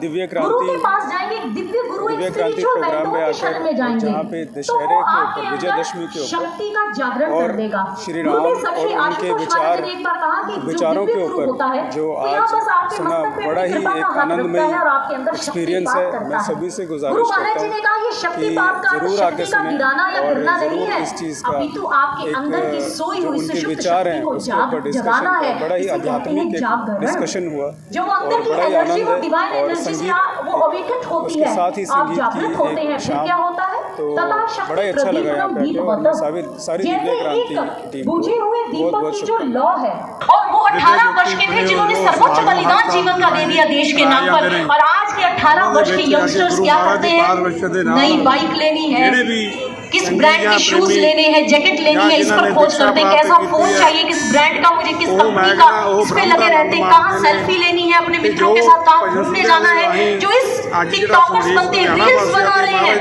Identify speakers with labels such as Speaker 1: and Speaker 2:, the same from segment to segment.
Speaker 1: दिव्य क्रांति
Speaker 2: दिव्य
Speaker 1: क्रांति प्रोग्राम में आकर जहाँ पे दशहरे के ऊपर विजयदशमी के ऊपर और श्री राम और उनके विचार विचारों के ऊपर जो आज सुना बड़ा ही एक आनंदमय एक्सपीरियंस है मैं सभी से गुजारिश करता हूँ कि ज़रूर आके सुने और ज़रूर इस चीज़ का एक जो उनके विचार हैं उसके ऊपर डिस्कशन बड़ा ही आध्यात्मिक डिस्कशन हुआ और बड़ा ही
Speaker 2: एनर्जी
Speaker 1: आनंद
Speaker 2: वो डिवाइन
Speaker 1: और
Speaker 2: एनर्जी से आप- वो अवेकन होती
Speaker 1: उसके
Speaker 2: है।
Speaker 1: साथ ही
Speaker 2: आप
Speaker 1: संगीत
Speaker 2: जागृत
Speaker 1: की
Speaker 2: होते
Speaker 1: एक
Speaker 2: हैं फिर
Speaker 1: शाम
Speaker 2: क्या होता है?
Speaker 1: तो
Speaker 2: तथा शक्ति
Speaker 1: बड़ा ही अच्छा लगा यहाँ पे और
Speaker 2: दीपवतम।
Speaker 1: सारी सारी
Speaker 2: जैसे
Speaker 1: दिव्य क्रांति
Speaker 2: एक
Speaker 1: टीम को
Speaker 2: बुझे हुए
Speaker 1: बहुत
Speaker 2: दीपक
Speaker 1: बहुत
Speaker 2: की जो
Speaker 1: शुक्रिया।
Speaker 2: लौ है और वो 18 वर्ष के थे जिन्होंने सर्वोच्च बलिदान जीवन का दे दिया देश के नाम पर। और आज के 18 वर्ष के यंगस्टर्स क्या करते हैं? नई बाइक लेनी है। किस ब्रांड के शूज़ लेने हैं जैकेट लेनी है इस पर पोस्ट करते हैं कैसा फ़ोन चाहिए किस ब्रांड का मुझे किस कंपनी का इस पे लगे रहते हैं कहाँ सेल्फी लेनी है अपने मित्रों के साथ कहाँ घूमने जाना है जो इस टिकटॉकर्स बनते हैं रील्स बना रहे हैं।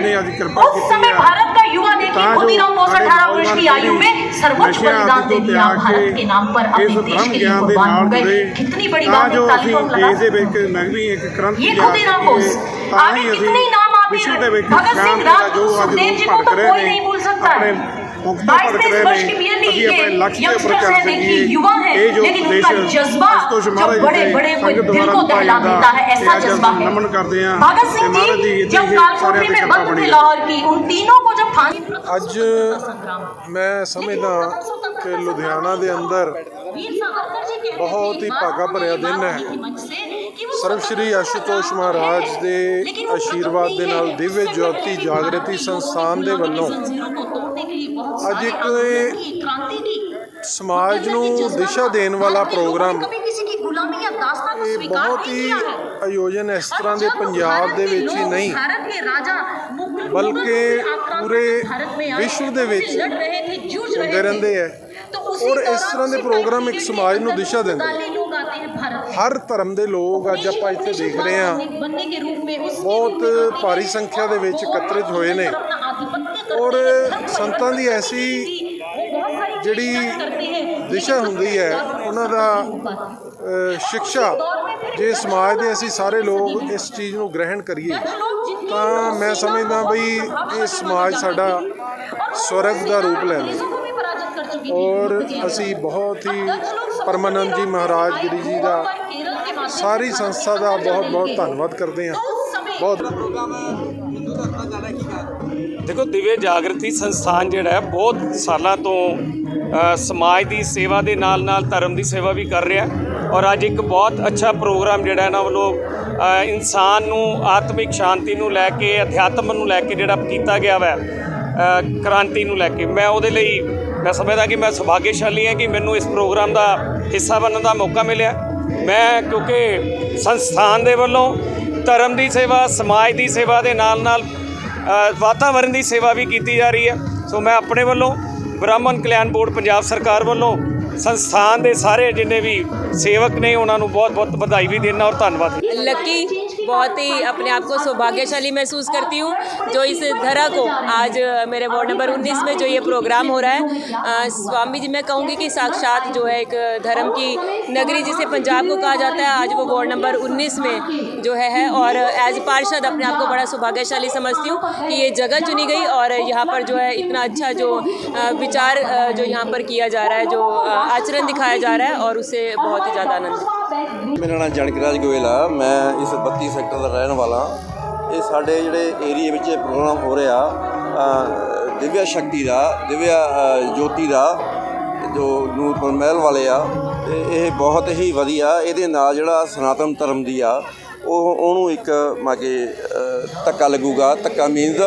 Speaker 2: उस समय भारत का युवा देखिए खुदीराम बोस अठारह वर्ष की आयु में सर्वोच्च बलिदान दे दिया भारत के नाम पर अपने देश के लिए कुर्बान हो गए। कितनी बड़ी बात है। तालियों लगा ये खुदीराम बोस आगे कितने नाम
Speaker 3: विश्व
Speaker 2: के
Speaker 3: विख्यात ज्ञान
Speaker 2: का जो
Speaker 3: आज
Speaker 2: लोग
Speaker 3: पढ़
Speaker 2: रहे
Speaker 3: हैं
Speaker 2: अपने पुख्ता पढ़
Speaker 3: रहे
Speaker 2: हैं अभी
Speaker 3: अपने
Speaker 2: लक्ष्य के
Speaker 3: प्रचार से
Speaker 2: ये
Speaker 3: ये
Speaker 2: जो देश
Speaker 3: है
Speaker 2: तो
Speaker 3: हमारा
Speaker 2: संगत द्वारा
Speaker 3: पाया
Speaker 2: जाता है ऐसा जज्बा है
Speaker 3: नमन करते हैं
Speaker 2: भगत सिंह जी जब कालकोठरी में बंद थे लाहौर की उन तीनों को जब फांसी
Speaker 4: ਅੱਜ ਮੈਂ ਸਮਝਦਾ ਕਿ ਲੁਧਿਆਣਾ ਦੇ ਅੰਦਰ
Speaker 2: ਬਹੁਤ
Speaker 4: ਹੀ ਭਾਗਾ ਭਰਿਆ ਦਿਨ ਹੈ ਸਰਵ ਸ਼੍ਰੀ ਆਸ਼ੂਤੋਸ਼ ਮਹਾਰਾਜ ਦੇ ਆਸ਼ੀਰਵਾਦ ਦੇ ਨਾਲ ਦਿਵਯ ਜੋਤੀ ਜਾਗਰਤੀ ਸੰਸਥਾਨ ਦੇ ਵੱਲੋਂ ਅੱਜ ਇੱਕ ਸਮਾਜ ਨੂੰ ਦਿਸ਼ਾ ਦੇਣ ਵਾਲਾ ਪ੍ਰੋਗਰਾਮ ਇਹ ਬਹੁਤ ਹੀ ਆਯੋਜਨ ਇਸ ਤਰ੍ਹਾਂ ਦੇ ਪੰਜਾਬ ਦੇ ਵਿੱਚ ਹੀ ਨਹੀਂ ਬਲਕਿ ਪੂਰੇ ਵਿਸ਼ਵ ਦੇ ਵਿੱਚ ਹੁੰਦੇ ਰਹਿੰਦੇ ਹੈ। ਔਰ ਇਸ ਤਰ੍ਹਾਂ ਦੇ ਪ੍ਰੋਗਰਾਮ ਇੱਕ ਸਮਾਜ ਨੂੰ ਦਿਸ਼ਾ ਦਿੰਦੇ ਹਰ ਧਰਮ ਦੇ ਲੋਕ ਅੱਜ ਆਪਾਂ ਇੱਥੇ ਦੇਖ ਰਹੇ ਹਾਂ। ਬਹੁਤ ਭਾਰੀ ਸੰਖਿਆ ਦੇ ਵਿੱਚ ਇਕੱਤਰਿਤ ਹੋਏ ਨੇ। ਔਰ ਸੰਤਾਂ ਦੀ ਐਸੀ ਜਿਹੜੀ ਦਿਸ਼ਾ ਹੁੰਦੀ ਹੈ ਉਹਨਾਂ ਦਾ ਸਿੱਖਿਆ ਜੇ ਸਮਾਜ ਦੇ ਅਸੀਂ ਸਾਰੇ ਲੋਕ ਇਸ ਚੀਜ਼ ਨੂੰ ਗ੍ਰਹਿਣ ਕਰੀਏ ਤਾਂ ਮੈਂ ਸਮਝਦਾ ਬਈ ਇਹ ਸਮਾਜ ਸਾਡਾ ਸਵਰਗ ਦਾ ਰੂਪ ਲੈ ਲੇ ਔਰ ਅਸੀਂ ਬਹੁਤ ਹੀ ਪਰਮਾਨੰਦ ਜੀ ਮਹਾਰਾਜ ਗਿਰੀ ਜੀ ਦਾ ਸਾਰੀ ਸੰਸਥਾ ਦਾ ਬਹੁਤ ਬਹੁਤ ਧੰਨਵਾਦ ਕਰਦੇ ਹਾਂ। ਬਹੁਤ
Speaker 1: ਦੇਖੋ, ਦਿਵਯ ਜਾਗਰਤੀ ਸੰਸਥਾਨ ਜਿਹੜਾ ਹੈ, ਬਹੁਤ ਸਾਲਾਂ ਤੋਂ ਸਮਾਜ ਦੀ ਸੇਵਾ ਦੇ ਨਾਲ ਨਾਲ ਧਰਮ ਦੀ ਸੇਵਾ ਵੀ ਕਰ ਰਿਹਾ ਔਰ ਅੱਜ ਇੱਕ ਬਹੁਤ ਅੱਛਾ ਪ੍ਰੋਗਰਾਮ ਜਿਹੜਾ ਇਹਨਾਂ ਵੱਲੋਂ ਇਨਸਾਨ ਨੂੰ, ਆਤਮਿਕ ਸ਼ਾਂਤੀ ਨੂੰ ਲੈ ਕੇ, ਅਧਿਆਤਮ ਨੂੰ ਲੈ ਕੇ ਜਿਹੜਾ ਕੀਤਾ ਗਿਆ ਵੈ ਕ੍ਰਾਂਤੀ ਨੂੰ ਲੈ ਕੇ। ਮੈਂ ਉਹਦੇ ਲਈ ਮੈਂ ਸਮਝਦਾ ਕਿ ਮੈਂ ਸੁਭਾਗਿਆਸ਼ਾਲੀ ਹਾਂ ਕਿ ਮੈਨੂੰ ਇਸ ਪ੍ਰੋਗਰਾਮ ਦਾ ਹਿੱਸਾ ਬਣਨ ਦਾ ਮੌਕਾ ਮਿਲਿਆ। ਮੈਂ ਕਿਉਂਕਿ ਸੰਸਥਾਨ ਦੇ ਵੱਲੋਂ ਧਰਮ ਦੀ ਸੇਵਾ ਸਮਾਜ ਦੀ ਸੇਵਾ ਦੇ ਨਾਲ ਨਾਲ ਅ, ਵਾਤਾਵਰਣ ਦੀ ਸੇਵਾ ਵੀ ਕੀਤੀ ਜਾ ਰਹੀ ਹੈ। ਸੋ ਮੈਂ ਆਪਣੇ ਵੱਲੋਂ ਬ੍ਰਾਹਮਣ ਕਲਿਆਣ ਬੋਰਡ ਪੰਜਾਬ ਸਰਕਾਰ ਵੱਲੋਂ ਸੰਸਥਾਨ ਦੇ ਸਾਰੇ ਜਿੰਨੇ ਵੀ ਸੇਵਕ ਨੇ ਉਹਨਾਂ ਨੂੰ ਬਹੁਤ ਬਹੁਤ ਵਧਾਈ ਵੀ ਦੇਣਾ ਔਰ ਧੰਨਵਾਦ।
Speaker 5: लकी बहुत ही अपने आप को सौभाग्यशाली महसूस करती हूँ, जो इस धरा को आज मेरे वार्ड नंबर 19 में जो ये प्रोग्राम हो रहा है। स्वामी जी, मैं कहूँगी कि साक्षात जो है एक धर्म की नगरी जिसे पंजाब को कहा जाता है, आज वो वार्ड नंबर 19 में जो है है और एज पार्षद अपने आप को बड़ा सौभाग्यशाली समझती हूँ कि ये जगह चुनी गई और यहाँ पर जो है इतना अच्छा जो विचार जो यहाँ पर किया जा रहा है, जो आचरण दिखाया जा रहा है और उसे बहुत ही ज़्यादा आनंद।
Speaker 6: ਮੇਰਾ ਨਾਮ ਜਨਕਰਾਜ ਗੋਇਲ ਆ। ਮੈਂ ਇਸ 32 ਸੈਕਟਰ ਦਾ ਰਹਿਣ ਵਾਲਾ ਇਹ ਸਾਡੇ ਜਿਹੜੇ ਏਰੀਆ ਵਿੱਚ ਇਹ ਪ੍ਰੋਗਰਾਮ ਹੋ ਰਿਹਾ ਦਿਵਿਆ ਸ਼ਕਤੀ ਦਾ, ਦਿਵਿਆ ਜੋਤੀ ਦਾ, ਜੋ ਨੂਰਪੁਰ ਮਹਿਲ ਵਾਲੇ ਆ। ਤੇ ਇਹ ਬਹੁਤ ਹੀ ਵਧੀਆ, ਇਹਦੇ ਨਾਲ ਜਿਹੜਾ ਸਨਾਤਨ ਧਰਮ ਦੀ ਆ ਉਹ ਉਹਨੂੰ ਇੱਕ ਮਾ ਕੇ ਧੱਕਾ ਲੱਗੂਗਾ, ਧੱਕਾ ਮੀਨਸ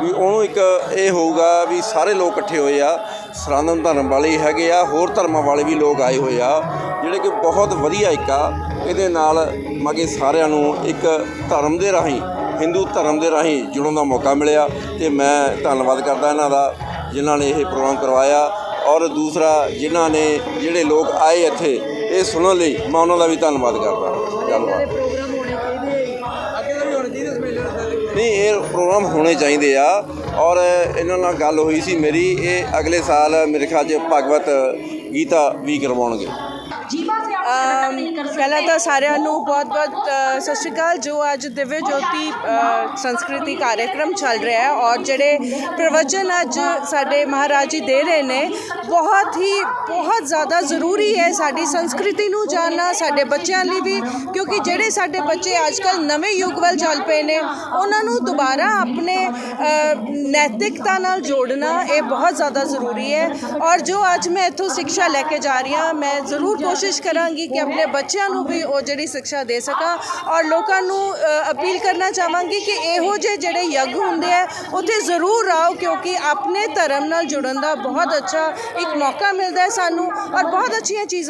Speaker 6: ਵੀ ਉਹਨੂੰ ਇੱਕ ਇਹ ਹੋਊਗਾ ਵੀ ਸਾਰੇ ਲੋਕ ਇਕੱਠੇ ਹੋਏ ਆ, ਸਨਾਤਨ ਧਰਮ ਵਾਲੇ ਹੈਗੇ ਆ, ਹੋਰ ਧਰਮਾਂ ਵਾਲੇ ਵੀ ਲੋਕ ਆਏ ਹੋਏ ਆ, ਜਿਹੜੇ ਕਿ ਬਹੁਤ ਵਧੀਆ ਇੱਕ ਆ, ਇਹਦੇ ਨਾਲ ਮਗੇ ਸਾਰਿਆਂ ਨੂੰ ਇੱਕ ਧਰਮ ਦੇ ਰਾਹੀਂ ਹਿੰਦੂ ਧਰਮ ਦੇ ਰਾਹੀਂ ਜੁੜਨ ਦਾ ਮੌਕਾ ਮਿਲਿਆ ਤੇ ਮੈਂ ਧੰਨਵਾਦ ਕਰਦਾ ਇਹਨਾਂ ਦਾ, ਜਿਨ੍ਹਾਂ ਨੇ ਇਹ ਪ੍ਰੋਗਰਾਮ ਕਰਵਾਇਆ ਔਰ ਦੂਸਰਾ ਜਿਨ੍ਹਾਂ ਨੇ ਜਿਹੜੇ ਲੋਕ ਆਏ ਇੱਥੇ, ਇਹ ਸੁਣਨ ਲਈ ਮੈਂ ਉਹਨਾਂ ਦਾ ਵੀ ਧੰਨਵਾਦ ਕਰਦਾ। ਧੰਨਵਾਦ। ਨਹੀਂ, ਇਹ ਪ੍ਰੋਗਰਾਮ ਹੋਣੇ ਚਾਹੀਦੇ ਆ। ਔਰ ਇਹਨਾਂ ਨਾਲ ਗੱਲ ਹੋਈ ਸੀ ਮੇਰੀ, ਇਹ ਅਗਲੇ ਸਾਲ ਮੇਰੇ ਖਿਆਲ 'ਚ ਭਗਵਤ ਗੀਤਾ ਵੀ ਕਰਵਾਉਣਗੇ।
Speaker 7: ਪਹਿਲਾਂ ਤਾਂ ਸਾਰਿਆਂ ਨੂੰ ਬਹੁਤ-ਬਹੁਤ ਸਤਿ ਸ਼੍ਰੀ ਅਕਾਲ, ਜੋ ਅੱਜ ਦਿਵਯ ਜੋਤੀ ਸੰਸਕ੍ਰਿਤੀ ਕਾਰਜਕ੍ਰਮ ਚੱਲ ਰਿਹਾ ਹੈ ਔਰ ਜਿਹੜੇ ਪ੍ਰਵਚਨ ਅੱਜ ਸਾਡੇ ਮਹਾਰਾਜ ਜੀ ਦੇ ਰਹੇ ਨੇ, ਬਹੁਤ ਹੀ, ਬਹੁਤ ਜ਼ਿਆਦਾ ਜ਼ਰੂਰੀ ਹੈ ਸਾਡੀ ਸੰਸਕ੍ਰਿਤੀ ਨੂੰ ਜਾਣਨਾ, ਸਾਡੇ ਬੱਚਿਆਂ ਲਈ ਵੀ, ਕਿਉਂਕਿ ਜਿਹੜੇ ਸਾਡੇ ਬੱਚੇ ਅੱਜ ਕੱਲ ਨਵੇਂ ਯੁੱਗ ਵੱਲ ਚੱਲ ਪਏ ਨੇ, ਉਹਨਾਂ ਨੂੰ ਦੁਬਾਰਾ ਆਪਣੇ ਨੈਤਿਕਤਾ ਨਾਲ ਜੋੜਨਾ ਇਹ ਬਹੁਤ ਜ਼ਿਆਦਾ ਜ਼ਰੂਰੀ ਹੈ ਔਰ ਜੋ ਅੱਜ ਮੈਂ ਇੱਥੋਂ ਸਿੱਖਿਆ ਲੈ ਕੇ ਜਾ ਰਹੀ ਹਾਂ, ਮੈਂ ਜ਼ਰੂਰ ਕੋਸ਼ਿਸ਼ ਕਰਾਂਗੀ ਕਿ ਆਪਣੇ ਬੱਚਿਆਂ ਨੂੰ ਵੀ ਉਹ ਜਿਹੜੀ ਸਿੱਖਿਆ ਦੇ ਸਕਾਂ ਔਰ ਲੋਕਾਂ ਨੂੰ ਅਪੀਲ ਕਰਨਾ ਚਾਹਾਂਗੀ ਕਿ ਇਹੋ ਜਿਹੇ ਜਿਹੜੇ ਯੱਗ ਹੁੰਦੇ ਆ ਉੱਥੇ ਜ਼ਰੂਰ ਆਓ ਕਿਉਂਕਿ ਆਪਣੇ ਧਰਮ ਨਾਲ ਜੁੜਨ ਦਾ ਬਹੁਤ ਅੱਛਾ ਇੱਕ ਮੌਕਾ ਮਿਲਦਾ ਹੈ ਸਾਨੂੰ ਔਰ ਬਹੁਤ ਅੱਛੀਆਂ ਚੀਜ਼ਾਂ